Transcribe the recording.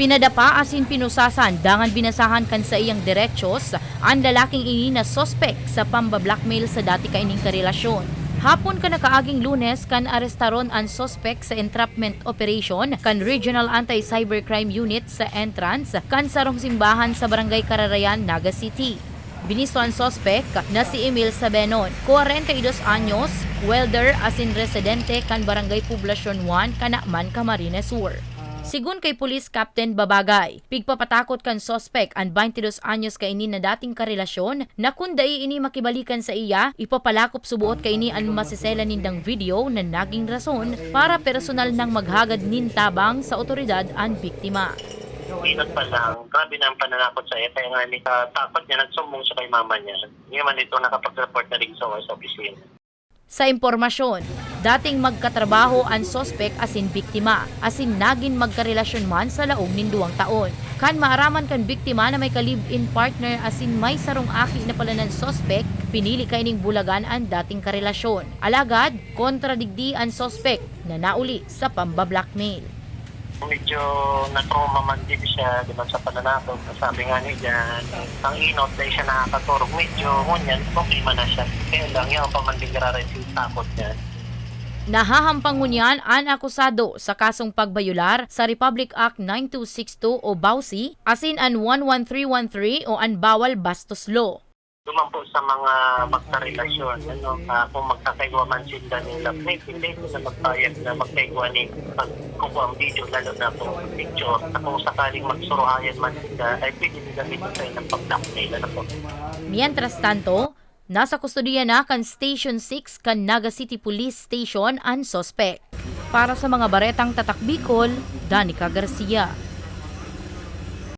Pinadapa asin pinusasan dangan binasahan kan sa iyang diretsos ang lalaking ini na sospek sa pamba-blackmail sa dati kaining karelasyon. Hapon ka nakaaging lunes kan arestaron ang sospek sa entrapment operation kan Regional Anti-Cybercrime Unit sa entrance kan sarong simbahan sa Barangay Kararayan, Naga City. Binisto ang sospek na si Emil Sabenon, 42 anyos, welder asin residente kan Barangay Poblacion 1, Kanakman, Camarines Sur. Sigun kay Police Captain Babagay, pigpapatakot kan sospek ang 22 anyos kay ini na dating karelasyon na kung dai ini makibalikan sa iya, ipapalakop subuot kay ini ang masisela nindang video na naging rason para personal nang maghagad nin tabang sa otoridad ang biktima. Minot pa lang, grabe na ang pananakot sa iya. Kaya nga ni takot niya, nagsumbong siya kay mama niya. Hindi man ito nakapag-report na rin sa sa opisina. Sa impormasyon, dating magkatrabaho ang sospek asin biktima, asin naging magkarelasyon man sa laong ninduang taon. Kan maaraman kan biktima na may ka-live-in partner asin may sarong aki na pala ng sospek, pinili kay ning bulagan ang dating karelasyon. Alagad, kontradigdi ang sospek na nauli sa pamba-blackmail. Medyo na-trauma man din siya, di ba, sa pananakot. Sabi nga niya dyan, ang inot dahil siya nakakaturog. Medyo, ngunyan, okay man na siya. Kaya lang, yung pa man din yung takot niya. Nahahampangunyan ang akusado sa kasong pagbayular sa Republic Act 9262 o BAUSI, asin an 11313 o an Bawal Bastos Law. Duman po sa mga magkarelasyon, ano, ah, kung magkakaigwa man sila ng love mate, hindi ko na magpayag na magkaigwa ni pagkukuha ang video, lalo na po picture, na kung sakaling magsuruhayan man sila, ay pwede nila dito tayo ng pag-blackmail, ano po. Mientras tanto, nasa kustodiya na kan Station 6 kan Naga City Police Station ang sospek. Para sa mga baretang tatak Bicol, Danica Garcia.